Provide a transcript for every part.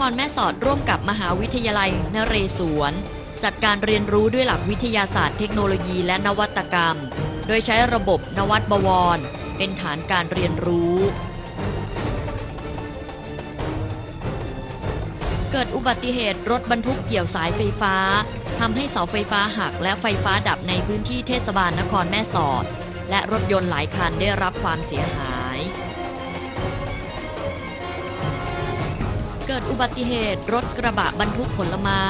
นครแม่สอดร่วมกับมหาวิทยาลัยนเรศวร จัดการเรียนรู้ด้วยหลักวิทยาศาสตร์เทคโนโลยีและนวัตกรรม โดยใช้ระบบนวัตบวร เป็นฐานการเรียนรู้ เกิดอุบัติเหตุรถบรรทุกเกี่ยวสายไฟฟ้าทำให้เสาไฟฟ้าหักและไฟฟ้าดับในพื้นที่เทศบาลนครแม่สอด และรถยนต์หลายคันได้รับความเสียหาย เกิดอุบัติเหตุรถกระบะบรรทุกผลไม้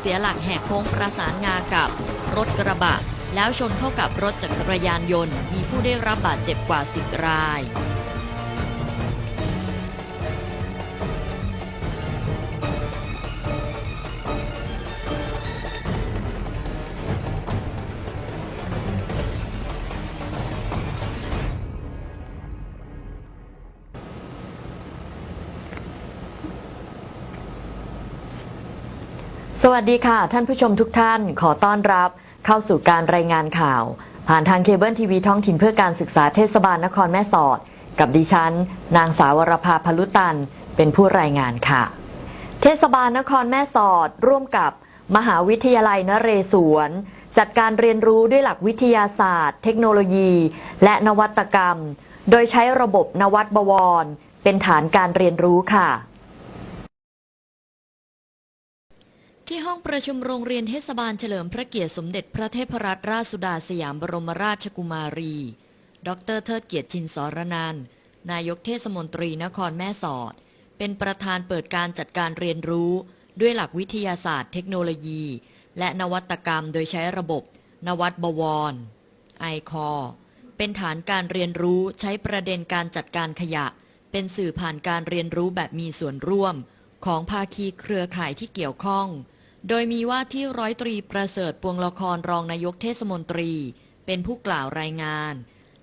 เสียหลักแหกโค้งประสานงากับรถกระบะ แล้วชนเข้ากับรถจักรยานยนต์ มีผู้ได้รับบาดเจ็บกว่า 10 ราย วัสดีค่ะ ท่านผู้ชมทุกท่านขอต้อนรับเข้าสู่การรายงานข่าว ผ่านทางเคเบิลทีวีท้องถิ่นเพื่อการศึกษาเทศบาลนครแม่สอด กับดิฉัน นางสาวรภาพลุตัน เป็นผู้รายงานค่ะ เทศบาลนครแม่สอด ร่วมกับมหาวิทยาลัยนเรศวร จัดการเรียนรู้ด้วยหลักวิทยาศาสตร์ เทคโนโลยี และนวัตกรรม โดยใช้ระบบนวัตบวร เป็นฐานการเรียนรู้ค่ะ ที่ห้องประชุมโรงเรียนเทศบาลเฉลิมพระเกียรติสมเด็จพระเทพรัตนราชสุดาสยามบรมราชกุมารี ดรเทิดเกียรติชินสรนันนายกเทศมนตรีนครแม่สอด เป็นประธานเปิดการจัดการเรียนรู้ ด้วยหลักวิทยาศาสตร์เทคโนโลยี และนวัตกรรมโดยใช้ระบบ นวัตบวรไอคอเป็นฐานการเรียนรู้ใช้ประเด็นการจัดการขยะ เป็นสื่อผ่านการเรียนรู้แบบมีส่วนร่วม ของภาคีเครือข่ายที่เกี่ยวข้อง โดยมีว่าที่ร้อยตรีประเสริฐปวงละครรองนายกเทศมนตรี เป็นผู้กล่าวรายงาน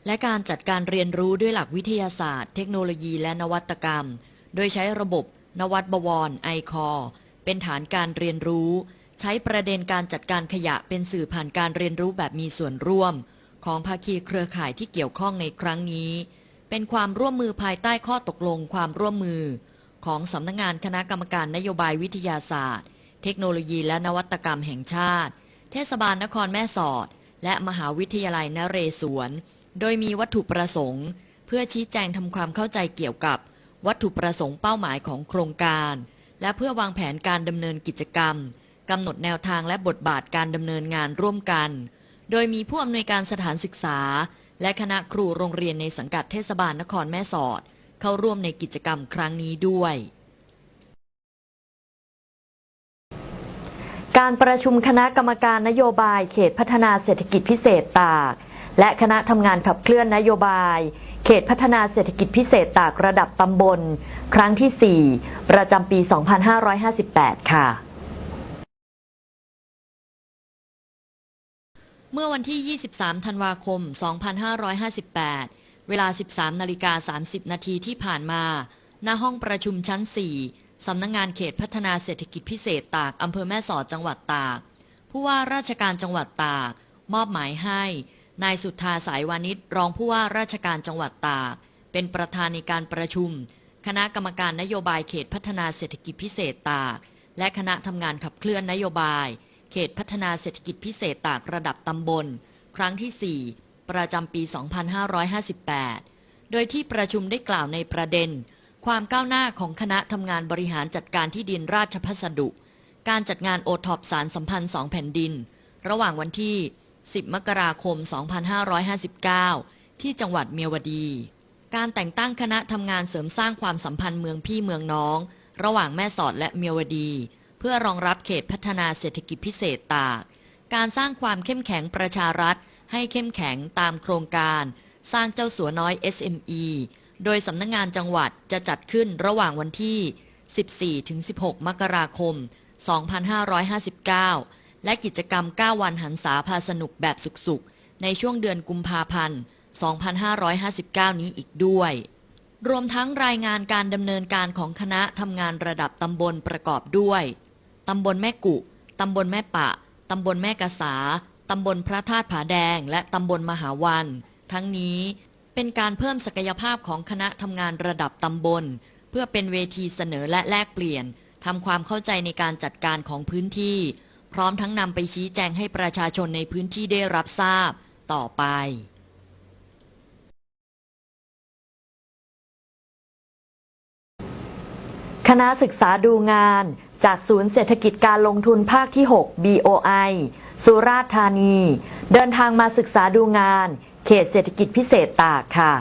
และการจัดการเรียนรู้ด้วยหลักวิทยาศาสตร์ เทคโนโลยีและนวัตกรรม โดยใช้ระบบ นวัตบวรไอคอเป็นฐานการเรียนรู้ ใช้ประเด็นการจัดการขยะเป็นสื่อผ่านการเรียนรู้แบบมีส่วนร่วม ของภาคีเครือข่ายที่เกี่ยวข้องในครั้งนี้ เป็นความร่วมมือภายใต้ข้อตกลงความร่วมมือ ของสำนักงานคณะกรรมการนโยบายวิทยาศาสตร์ เทคโนโลยีและนวัตกรรมแห่งชาติ เทศบาลนครแม่สอด และมหาวิทยาลัยนเรศวร โดยมีวัตถุประสงค์ เพื่อชี้แจงทำความเข้าใจเกี่ยวกับ วัตถุประสงค์เป้าหมายของโครงการ และเพื่อวางแผนการดำเนินกิจกรรมกำหนดแนวทางและบทบาทการดำเนินงานร่วมกัน โดยมีผู้อำนวยการสถานศึกษา และคณะครูโรงเรียนในสังกัดเทศบาลนครแม่สอด เข้าร่วมในกิจกรรมครั้งนี้ด้วย การประชุมคณะกรรมการนโยบายเขตพัฒนาเศรษฐกิจพิเศษตาก และคณะทำงานขับเคลื่อนนโยบาย เขตพัฒนาเศรษฐกิจพิเศษตากระดับตำบล ครั้งที่ 4 ประจำปี 2558 ค่ะเมื่อวันที่ 23 ธันวาคม 2558 เวลา 13 นาฬิกา 30 นาทีที่ผ่านมา ณ ห้องประชุมชั้น 4 สำนักงงานเขตพัฒนาเศรษฐกิจพิเศษตากอำเภอแม่สอดจังหวัดตาก ผู้ว่าราชการจังหวัดตาก มอบหมายให้ นายสุทธาสายวานิชรองผู้ว่าราชการจังหวัดตาก เป็นประธานในการประชุม คณะกรรมการนโยบายเขตพัฒนาเศรษฐกิจพิเศษตาก และคณะทำงานขับเคลื่อนนโยบาย เขตพัฒนาเศรษฐกิจพิเศษตากระดับตำบล ครั้งที่ 4 ประจำปี 2558 โดยที่ประชุมได้กล่าวในประเด็น ความก้าวหน้าของคณะทำงานบริหารจัดการที่ดินราชพัสดุ การจัดงานโอท็อปสารสัมพันธ์สองแผ่นดิน ระหว่างวันที่ 10 มกราคม 2559 ที่จังหวัดเมียวดี การแต่งตั้งคณะทำงานเสริมสร้างความสัมพันธ์เมืองพี่เมืองน้อง ระหว่างแม่สอดและเมียวดี เพื่อรองรับเขตพัฒนาเศรษฐกิจพิเศษตาก การสร้างความเข้มแข็งประชารัฐ ให้เข้มแข็งตามโครงการ สร้างเจ้าสัวน้อย SME โดยสำนักงงานจังหวัดจะจัดขึ้นระหว่างวันที่ 14-16 มกราคม 2559 และกิจกรรม 9 วันหันษาพาสนุกแบบสุขๆ ในช่วงเดือนกุมภาพันธ์ 2559 นี้อีกด้วย รวมทั้งรายงานการดำเนินการของคณะทำงานระดับตำบลประกอบด้วย ตำบลแม่กุ ตำบลแม่ปะ ตำบลแม่กษาตำบลพระธาตุผาแดง และตำบลมหาวัน ทั้งนี้ เป็นการเพิ่มศักยภาพของคณะทำงานระดับตำบล เพื่อเป็นเวทีเสนอและแลกเปลี่ยนทำความเข้าใจในการจัดการของพื้นที่ พร้อมทั้งนำไปชี้แจงให้ประชาชนในพื้นที่ได้รับทราบต่อไปคณะศึกษาดูงานจากศูนย์เศรษฐกิจการลงทุนภาคที่ 6 BOI สุราษฎร์ธานี เดินทางมาศึกษาดูงาน เขตเศรษฐกิจพิเศษตากค่ะ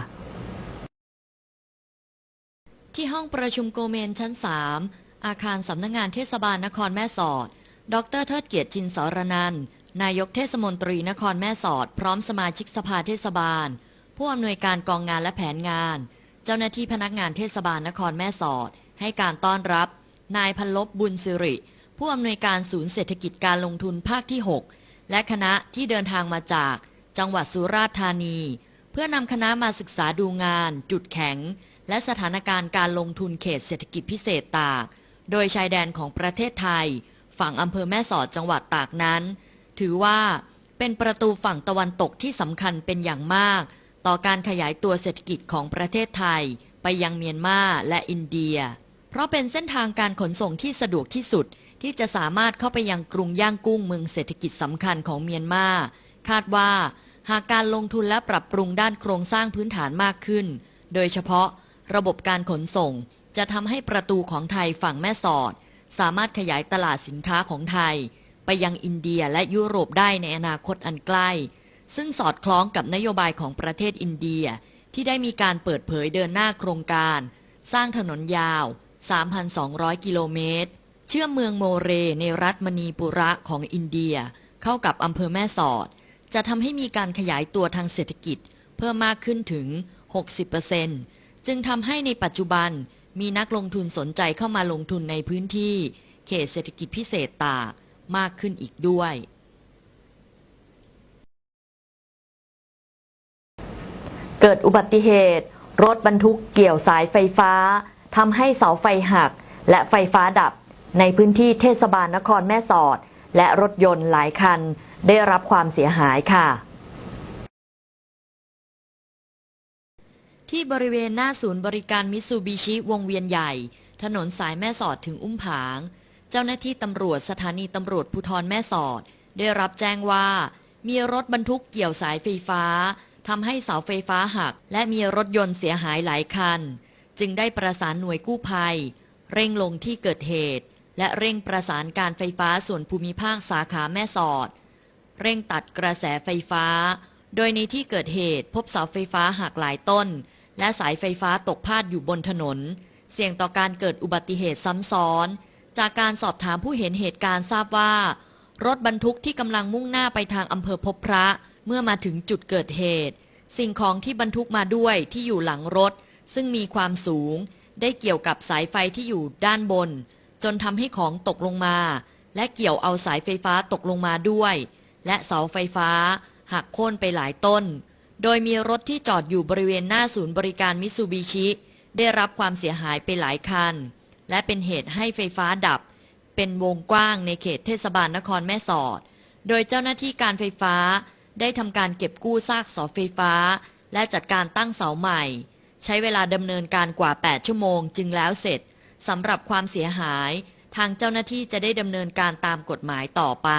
ที่ห้องประชุมโกเมนชั้น 3 อาคารสำนักงงานเทศบาลนครแม่สอด ดรเทิดเกียรติจินสรนันนายกเทศมนตรีนครแม่สอด พร้อมสมาชิกสภาเทศบาล ผู้อำนวยการกองงานและแผนงาน เจ้าหน้าที่พนักงานเทศบาลนครแม่สอด ให้การต้อนรับ นายพันลบบุญสิริ ผู้อำนวยการศูนย์เศรษฐกิจการลงทุนภาคที่ 6 และคณะที่เดินทางมาจาก จังหวัดสุราษฎร์ธานี เพื่อนำคณะมาศึกษาดูงาน จุดแข็ง และสถานการณ์การลงทุนเขตเศรษฐกิจพิเศษตาก โดยชายแดนของประเทศไทย ฝั่งอำเภอแม่สอดจังหวัดตากนั้น ถือว่าเป็นประตูฝั่งตะวันตกที่สำคัญเป็นอย่างมาก ต่อการขยายตัวเศรษฐกิจของประเทศไทย ไปยังเมียนมาและอินเดีย เพราะเป็นเส้นทางการขนส่งที่สะดวกที่สุดที่จะสามารถเข้าไปยังกรุงย่างกุ้งเมืองเศรษฐกิจสำคัญของเมียนมา คาดว่า หากการลงทุนและปรับปรุงด้านโครงสร้างพื้นฐานมากขึ้น โดยเฉพาะระบบการขนส่ง จะทำให้ประตูของไทยฝั่งแม่สอด สามารถขยายตลาดสินค้าของไทย ไปยังอินเดียและยุโรปได้ในอนาคตอันใกล้ ซึ่งสอดคล้องกับนโยบายของประเทศอินเดีย ที่ได้มีการเปิดเผยเดินหน้าโครงการ สร้างถนนยาว 3,200 กิโลเมตร เชื่อมเมืองโมเรในรัฐมณีปุระของอินเดีย เข้ากับอำเภอแม่สอด จะทำให้มีการขยายตัวทางเศรษฐกิจเพิ่มมากขึ้นถึง 60%จึงทำให้ในปัจจุบันมีนักลงทุนสนใจเข้ามาลงทุนในพื้นที่ เขตเศรษฐกิจพิเศษตากมากขึ้นอีกด้วย เกิดอุบัติเหตุ รถบรรทุกเกี่ยวสายไฟฟ้าทำให้เสาไฟหักและไฟฟ้าดับ ในพื้นที่เทศบาลนครแม่สอด และรถยนต์หลายคัน ได้รับความเสียหายค่ะ ที่บริเวณหน้าศูนย์บริการมิตซูบิชิวงเวียนใหญ่ ถนนสายแม่สอดถึงอุ้มผาง เจ้าหน้าที่ตำรวจสถานีตำรวจภูธรแม่สอด ได้รับแจ้งว่า มีรถบรรทุกเกี่ยวสายไฟฟ้าทำให้เสาไฟฟ้าหัก และมีรถยนต์เสียหายหลายคัน จึงได้ประสานหน่วยกู้ภัย เร่งลงที่เกิดเหตุ และเร่งประสานการไฟฟ้าส่วนภูมิภาคสาขาแม่สอด เร่งตัดกระแสไฟฟ้า โดยในที่เกิดเหตุพบเสาไฟฟ้าหักหลายต้น และสายไฟฟ้าตกพาดอยู่บนถนน เสี่ยงต่อการเกิดอุบัติเหตุซ้ำซ้อน จากการสอบถามผู้เห็นเหตุการณ์ทราบว่า รถบรรทุกที่กำลังมุ่งหน้าไปทางอำเภอพบพระ เมื่อมาถึงจุดเกิดเหตุ สิ่งของที่บรรทุกมาด้วยที่อยู่หลังรถ ซึ่งมีความสูง ได้เกี่ยวกับสายไฟที่อยู่ด้านบน จนทำให้ของตกลงมา และเกี่ยวเอาสายไฟฟ้าตกลงมาด้วย และเสาไฟฟ้า หักโค่นไปหลายต้น โดยมีรถที่จอดอยู่บริเวณหน้าศูนย์บริการมิซูบิชิ ได้รับความเสียหายไปหลายคัน และเป็นเหตุให้ไฟฟ้าดับ เป็นวงกว้างในเขตเทศบาลนครแม่สอด โดยเจ้าหน้าที่การไฟฟ้าได้ทำการเก็บกู้ซากเสาไฟฟ้า และจัดการตั้งเสาใหม่ ใช้เวลาดำเนินการกว่า 8 ชั่วโมงจึงแล้วเสร็จสำหรับความเสียหาย ทางเจ้าหน้าที่จะได้ดำเนินการตามกฎหมายต่อไป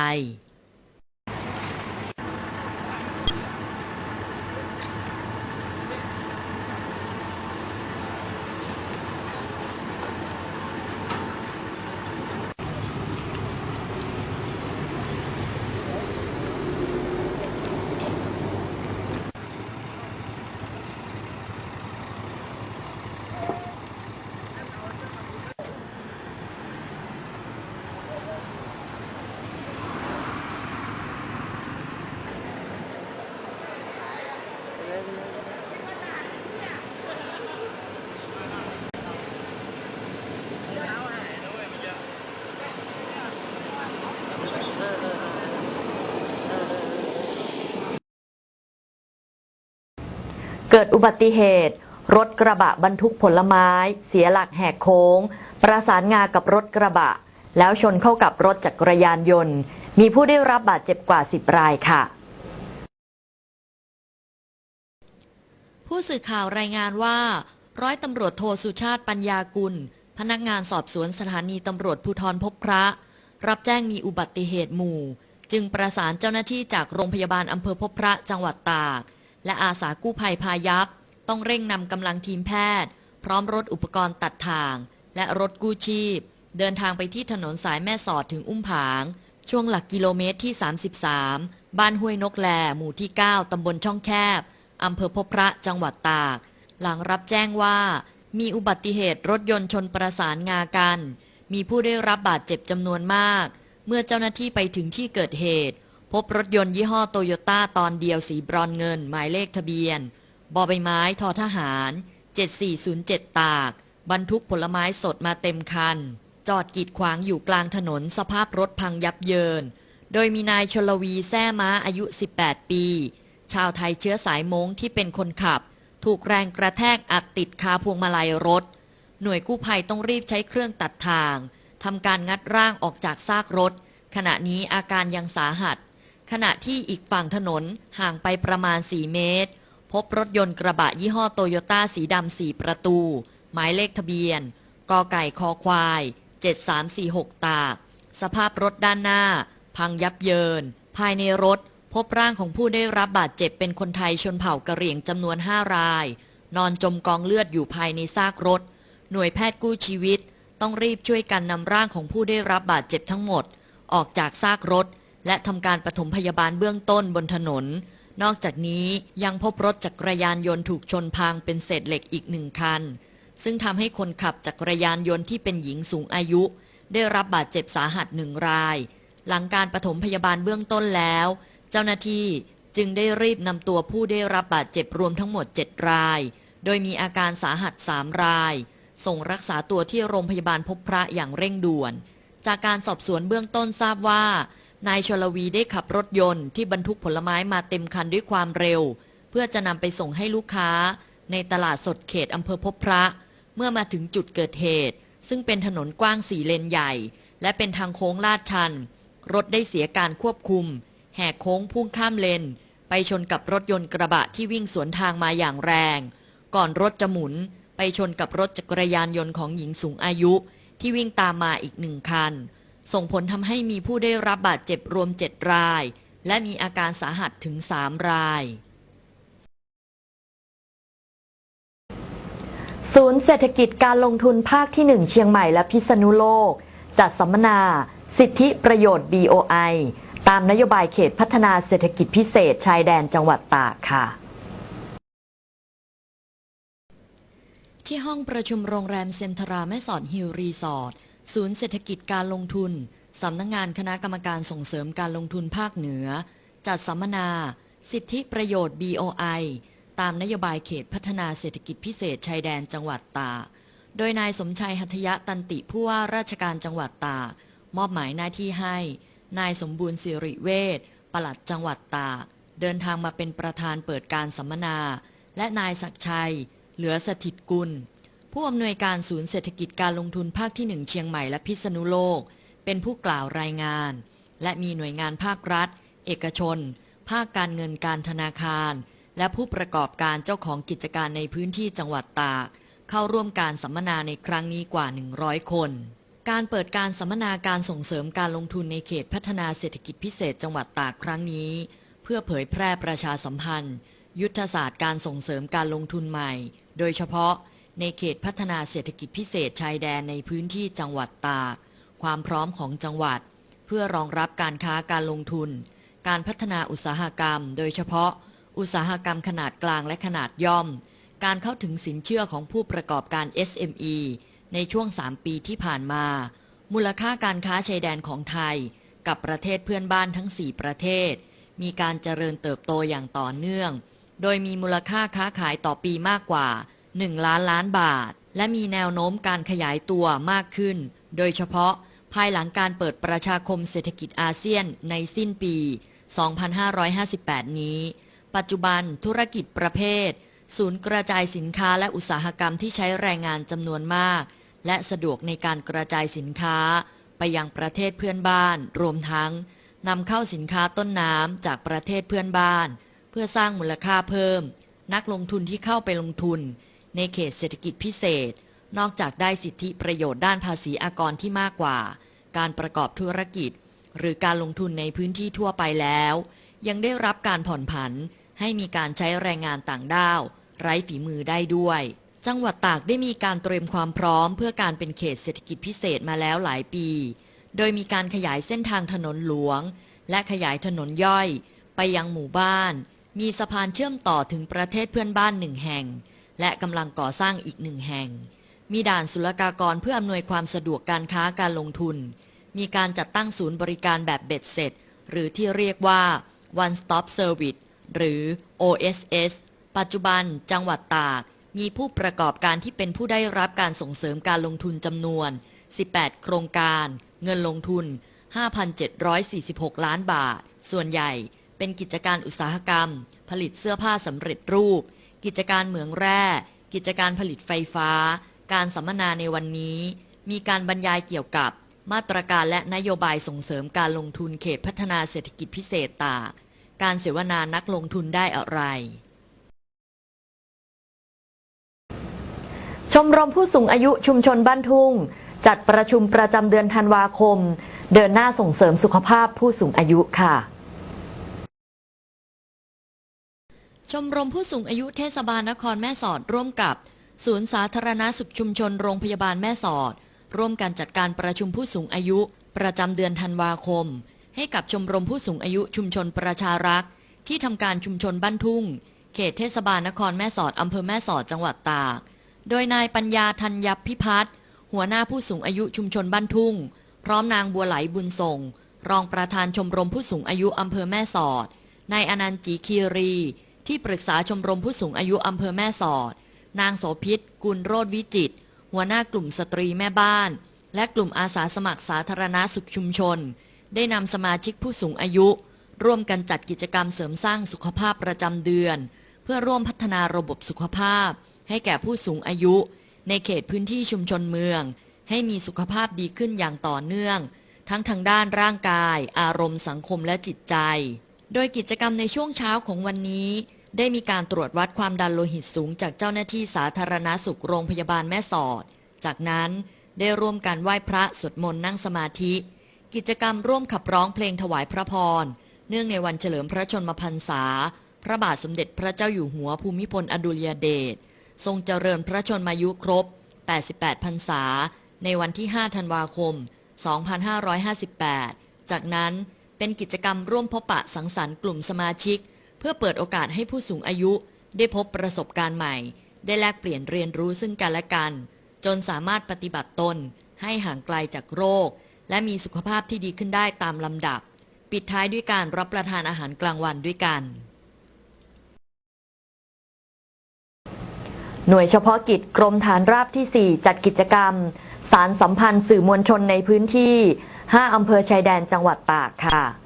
เกิดอุบัติเหตุ รถกระบะบรรทุกผลไม้ เสียหลักแหกโค้ง ประสานงากับรถกระบะ แล้วชนเข้ากับรถจักรยานยนต์ มีผู้ได้รับบาดเจ็บกว่า10รายค่ะ ผู้สื่อข่าวรายงานว่า ร้อยตำรวจโทสุชาติปัญญากุล พนักงานสอบสวนสถานีตำรวจภูธรพบพระ รับแจ้งมีอุบัติเหตุหมู่ จึงประสานเจ้าหน้าที่จากโรงพยาบาลอำเภอพบพระจังหวัดตาก และอาสากู้ภัยพายัพต้องเร่งนำกำลังทีมแพทย์ พร้อมรถอุปกรณ์ตัดทาง และรถกู้ชีพ เดินทางไปที่ถนนสายแม่สอดถึงอุ้มผาง ช่วงหลักกิโลเมตรที่ 33 บ้านห้วยนกแล หมู่ที่ 9 ตำบลช่องแคบอำเภอพบพระจังหวัดตาก หลังรับแจ้งว่า มีอุบัติเหตุรถยนต์ชนประสานงากัน มีผู้ได้รับบาดเจ็บจำนวนมาก เมื่อเจ้าหน้าที่ไปถึงที่เกิดเหตุ บรถยนต์ยี่ห้อโตโยต้าตอนเดียวสีบรอนเงิน หมายเลขทะเบียน บอใบไม้ทอทหาร 7407 ตาก บรรทุกผลไม้สดมาเต็มคัน จอดกีดขวางอยู่กลางถนนสภาพรถพังยับเยิน โดยมีนายชลวีแซ่ม้าอายุ 18 ปี ชาวไทยเชื้อสายมงที่เป็นคนขับ ถูกแรงกระแทกอัดติดคาพวงมาลัยรถ หน่วยกู้ภัยต้องรีบใช้เครื่องตัดทางทำการงัดร่างออกจากซากรถ ขณะนี้อาการยังสาหัส ขณะที่อีกฝั่งถนนห่างไปประมาณ 4 เมตร พบรถยนต์กระบะยี่ห้อโตโยต้าสีดำสี่ประตู หมายเลขทะเบียนกอไก่คอควาย 7346 ตาก สภาพรถด้านหน้า พังยับเยิน ภายในรถพบร่างของผู้ได้รับบาดเจ็บเป็นคนไทยชนเผ่ากะเหรี่ยงจำนวน 5 ราย นอนจมกองเลือดอยู่ภายในซากรถ หน่วยแพทย์กู้ชีวิต ต้องรีบช่วยกันนำร่างของผู้ได้รับบาดเจ็บทั้งหมด ออกจากซากรถ และทำการปฐมพยาบาลเบื้องต้นบนถนน นอกจากนี้ยังพบรถจักรยานยนต์ถูกชนพังเป็นเศษเหล็กอีกหนึ่งคัน ซึ่งทำให้คนขับจักรยานยนต์ที่เป็นหญิงสูงอายุ ได้รับบาดเจ็บสาหัสหนึ่งราย หลังการปฐมพยาบาลเบื้องต้นแล้ว เจ้าหน้าที่จึงได้รีบนำตัวผู้ได้รับบาดเจ็บรวมทั้งหมด 7 ราย โดยมีอาการสาหัส3ราย ส่งรักษาตัวที่โรงพยาบาลพบพระอย่างเร่งด่วน จากการสอบสวนเบื้องต้นทราบว่า นายชลวีได้ขับรถยนต์ที่บรรทุกผลไม้มาเต็มคันด้วยความเร็ว เพื่อจะนำไปส่งให้ลูกค้า ในตลาดสดเขตอำเภอพบพระ เมื่อมาถึงจุดเกิดเหตุ ซึ่งเป็นถนนกว้างสี่เลนใหญ่ และเป็นทางโค้งลาดชัน รถได้เสียการควบคุม แหกโค้งพุ่งข้ามเลน ไปชนกับรถยนต์กระบะที่วิ่งสวนทางมาอย่างแรง ก่อนรถจะหมุน ไปชนกับรถจักรยานยนต์ของหญิงสูงอายุ ที่วิ่งตามมาอีกหนึ่งคัน ส่งผลทำให้มีผู้ได้รับบาดเจ็บรวมเจ็ดราย และมีอาการสาหัสถึงสามรายศูนย์เศรษฐกิจการลงทุนภาคที่ 1 เชียงใหม่และพิษณุโลก จัดสัมมนา สิทธิประโยชน์ BOI ตามนโยบายเขตพัฒนาเศรษฐกิจพิเศษชายแดนจังหวัดตากค่ะ ที่ห้องประชุมโรงแรมเซ็นทราแม่สอดฮิลรีสอร์ท ศูนย์เศรษฐกิจการลงทุน สำนักงงานคณะกรรมการส่งเสริมการลงทุนภาคเหนือ จัดสัมมนา สิทธิประโยชน์ BOI ตามนโยบายเขตพัฒนาเศรษฐกิจพิเศษชายแดนจังหวัดตากโดยนายสมชัยหัตยะตันติผู้ว่าราชการจังหวัดตากมอบหมายหน้าที่ให้ นายสมบูรณ์สิริเวชปลัดจังหวัดตากเดินทางมาเป็นประธานเปิดการสัมมนา และนายศักชัย เหลือสถิตกุล ผู้อำนวยการศูนย์เศรษฐกิจการลงทุนภาคที่หนึ่งเชียงใหม่และพิษณุโลก เป็นผู้กล่าวรายงาน และมีหน่วยงานภาครัฐ เอกชน ภาคการเงินการธนาคาร และผู้ประกอบการเจ้าของกิจการในพื้นที่จังหวัดตาก เข้าร่วมการสัมมนาในครั้งนี้กว่า 100 คนการเปิดการสัมมนาการส่งเสริมการลงทุนในเขตพัฒนาเศรษฐกิจพิเศษจังหวัดตากครั้งนี้ เพื่อเผยแพร่ประชาสัมพันธ์ ยุทธศาสตร์การส่งเสริมการลงทุนใหม่ โดยเฉพาะ ในเขตพัฒนาเศรษฐกิจพิเศษชายแดนในพื้นที่จังหวัดตาก ความพร้อมของจังหวัด เพื่อรองรับการค้าการลงทุน การพัฒนาอุตสาหกรรม โดยเฉพาะ อุตสาหกรรมขนาดกลางและขนาดย่อม การเข้าถึงสินเชื่อของผู้ประกอบการ SME ในช่วง 3 ปีที่ผ่านมา มูลค่าการค้าชายแดนของไทย กับประเทศเพื่อนบ้านทั้ง 4 ประเทศ มีการเจริญเติบโตอย่างต่อเนื่อง โดยมีมูลค่าค้าขายต่อปีมากกว่า 1 ล้านล้านบาท และมีแนวโน้มการขยายตัวมากขึ้น โดยเฉพาะภายหลังการเปิดประชาคมเศรษฐกิจอาเซียนในสิ้นปี 2558 นี้ ปัจจุบันธุรกิจประเภท ศูนย์กระจายสินค้าและอุตสาหกรรมที่ใช้แรงงานจำนวนมาก และสะดวกในการกระจายสินค้า ไปยังประเทศเพื่อนบ้าน รวมทั้งนำเข้าสินค้าต้นน้ำจากประเทศเพื่อนบ้าน เพื่อสร้างมูลค่าเพิ่ม นักลงทุนที่เข้าไปลงทุน ในเขตเศรษฐกิจพิเศษ นอกจากได้สิทธิประโยชน์ด้านภาษีอากรที่มากกว่า การประกอบธุรกิจ หรือการลงทุนในพื้นที่ทั่วไปแล้ว ยังได้รับการผ่อนผันให้มีการใช้แรงงานต่างด้าว ไร้ฝีมือได้ด้วย จังหวัดตากได้มีการเตรียมความพร้อม เพื่อการเป็นเขตเศรษฐกิจพิเศษมาแล้วหลายปี โดยมีการขยายเส้นทางถนนหลวง และขยายถนนย่อย ไปยังหมู่บ้าน มีสะพานเชื่อมต่อถึงประเทศเพื่อนบ้านหนึ่งแห่ง และกำลังก่อสร้างอีกหนึ่งแห่ง มีด่านศุลกากรเพื่ออำนวยความสะดวกการค้าการลงทุน มีการจัดตั้งศูนย์บริการแบบเบ็ดเสร็จ หรือที่เรียกว่า one stop service หรือ OSS ปัจจุบันจังหวัดตาก มีผู้ประกอบการที่เป็นผู้ได้รับการส่งเสริมการลงทุนจำนวน 18 โครงการ เงินลงทุน 5,746 ล้านบาท ส่วนใหญ่เป็นกิจการอุตสาหกรรม ผลิตเสื้อผ้าสำเร็จรูป กิจการเหมืองแร่ กิจการผลิตไฟฟ้า การสัมมนาในวันนี้ มีการบรรยายเกี่ยวกับ มาตรการและนโยบายส่งเสริมการลงทุนเขตพัฒนาเศรษฐกิจพิเศษตาก การเสวนานักลงทุนได้อะไร ชมรมผู้สูงอายุชุมชนบ้านทุ่ง จัดประชุมประจำเดือนธันวาคม เดินหน้าส่งเสริมสุขภาพผู้สูงอายุค่ะ ชมรมผู้สูงอายุเทศบาลนครแม่สอดร่วมกับศูนย์สาธารณสุขชุมชนโรงพยาบาลแม่สอด ร่วมกันจัดการประชุมผู้สูงอายุ ประจำเดือนธันวาคม ให้กับชมรมผู้สูงอายุชุมชนประชารักษ์ ที่ทำการชุมชนบ้านทุ่ง เขตเทศบาลนครแม่สอดอำเภอแม่สอดจังหวัดตาก โดยนายปัญญาธัญพิพัฒน์หัวหน้าผู้สูงอายุชุมชนบ้านทุ่ง พร้อมนางบัวไหลบุญส่ง รองประธานชมรมผู้สูงอายุอำเภอแม่สอดนายอนันต์จีคีรี ที่ปรึกษาชมรมผู้สูงอายุอำเภอแม่สอด นางโสพิษ กุลโรธวิจิต หัวหน้ากลุ่มสตรีแม่บ้าน และกลุ่มอาสาสมัครสาธารณสุขชุมชน ได้นำสมาชิกผู้สูงอายุ ร่วมกันจัดกิจกรรมเสริมสร้างสุขภาพประจำเดือน เพื่อร่วมพัฒนาระบบสุขภาพ ให้แก่ผู้สูงอายุ ในเขตพื้นที่ชุมชนเมือง ให้มีสุขภาพดีขึ้นอย่างต่อเนื่อง ทั้งทางด้านร่างกาย อารมณ์สังคมและจิตใจ โดยกิจกรรมในช่วงเช้าของวันนี้ ได้มีการตรวจวัดความดันโลหิตสูงจากเจ้าหน้าที่สาธารณาสุขโรงพยาบาลแม่สอด จากนั้นได้ร่วมการไหว้พระสวดมนต์นั่งสมาธิ กิจกรรมร่วมขับร้องเพลงถวายพระพร เนื่องในวันเฉลิมพระชนมพรรษา พระบาทสมเด็จพระเจ้าอยู่หัวภูมิพลอดุลยเดชทรงเจริญพระชนมายุครบ 88 พรรษา ในวันที่ 5 ธันวาคม 2558 จากนั้นเป็นกิจกรรมร่วมพบปะสังสรรค์กลุ่มสมาชิก พื่อเปิดโอกาสให้ผู้สูงอายุได้พบประสบการณ์ใหม่ ได้แลกเปลี่ยนเรียนรู้ซึ่งกันและกัน จนสามารถปฏิบัติตน ให้ห่างไกลจากโรค และมีสุขภาพที่ดีขึ้นได้ตามลำดับ ปิดท้ายด้วยการรับประทานอาหารกลางวันด้วยกัน หน่วยเฉพาะกิจกรมฐานราบที่ 4 จัดกิจกรรม สารสัมพันธ์สื่อมวลชนในพื้นที่ 5 อำเภอชายแดนจังหวัดตากค่ะ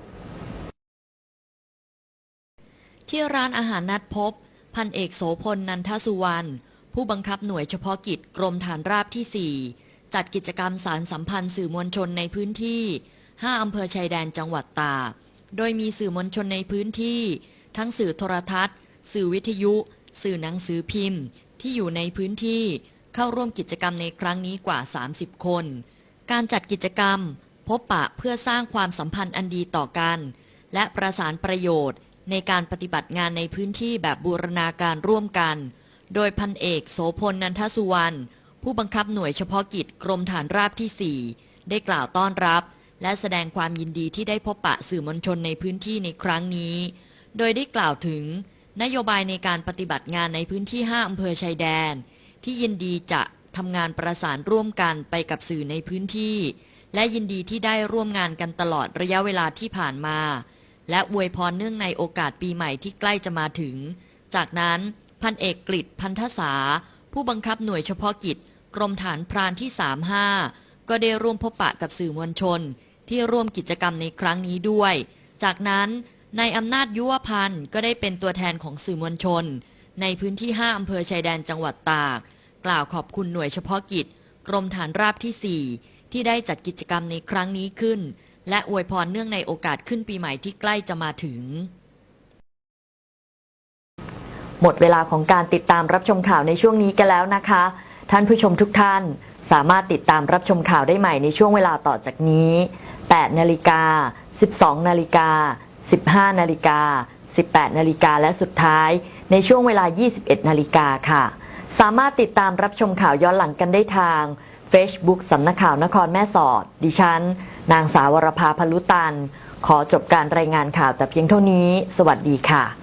ที่ร้านอาหารนัดพบ พันเอกโสพลนันทสุวรรณผู้บังคับหน่วยเฉพาะกิจกรมฐานราบที่ 4 จัดกิจกรรมสารสัมพันธ์สื่อมวลชนในพื้นที่ 5 อำเภอชายแดนจังหวัดตาก โดยมีสื่อมวลชนในพื้นที่ ทั้งสื่อโทรทัศน์ สื่อวิทยุ สื่อหนังสือพิมพ์ ที่อยู่ในพื้นที่เข้าร่วมกิจกรรมในครั้งนี้กว่า 30 คน การจัดกิจกรรม พบปะเพื่อสร้างความสัมพันธ์อันดีต่อกัน และประสานประโยชน์ ในการปฏิบัติงานในพื้นที่แบบบูรณาการร่วมกัน โดยพันเอกโสพลนันทสุวรรณผู้บังคับหน่วยเฉพาะกิจกรมฐานราบที่ 4 ได้กล่าวต้อนรับ และแสดงความยินดีที่ได้พบปะสื่อมวลชนในพื้นที่ในครั้งนี้ โดยได้กล่าวถึง นโยบายในการปฏิบัติงานในพื้นที่ 5 อำเภอชายแดน ที่ยินดีจะทำงานประสานร่วมกันไปกับสื่อในพื้นที่ และยินดีที่ได้ร่วมงานกันตลอดระยะเวลาที่ผ่านมา และอวยพรเนื่องในโอกาสปีใหม่ที่ใกล้จะมาถึง จากนั้นพันเอกกฤษพันธษา ผู้บังคับหน่วยเฉพาะกิจ กรมฐานพรานที่ 35 ก็ได้ร่วมพบปะกับสื่อมวลชน ที่ร่วมกิจกรรมในครั้งนี้ด้วย จากนั้นนายอำนาจยุวพันธ์ก็ได้เป็นตัวแทนของสื่อมวลชน ในพื้นที่ 5 อำเภอชายแดนจังหวัดตาก กล่าวขอบคุณหน่วยเฉพาะกิจ กรมฐานราบที่ 4 ที่ได้จัดกิจกรรมในครั้งนี้ขึ้น และอวยพรเนื่องในโอกาสขึ้นปีใหม่ที่ใกล้จะมาถึง หมดเวลาของการติดตามรับชมข่าวในช่วงนี้กันแล้วนะคะ ท่านผู้ชมทุกท่าน สามารถติดตามรับชมข่าวได้ใหม่ในช่วงเวลาต่อจากนี้ 8 นาฬิกา 12 นาฬิกา 15 นาฬิกา 18 นาฬิกาและสุดท้าย ในช่วงเวลา 21 นาฬิกาค่ะ สามารถติดตามรับชมข่าวย้อนหลังกันได้ทาง Facebook สำนักข่าวนครแม่สอด ดิฉัน นางสาวรภาพลุตัน ขอจบการรายงานข่าวแต่เพียงเท่านี้ สวัสดีค่ะ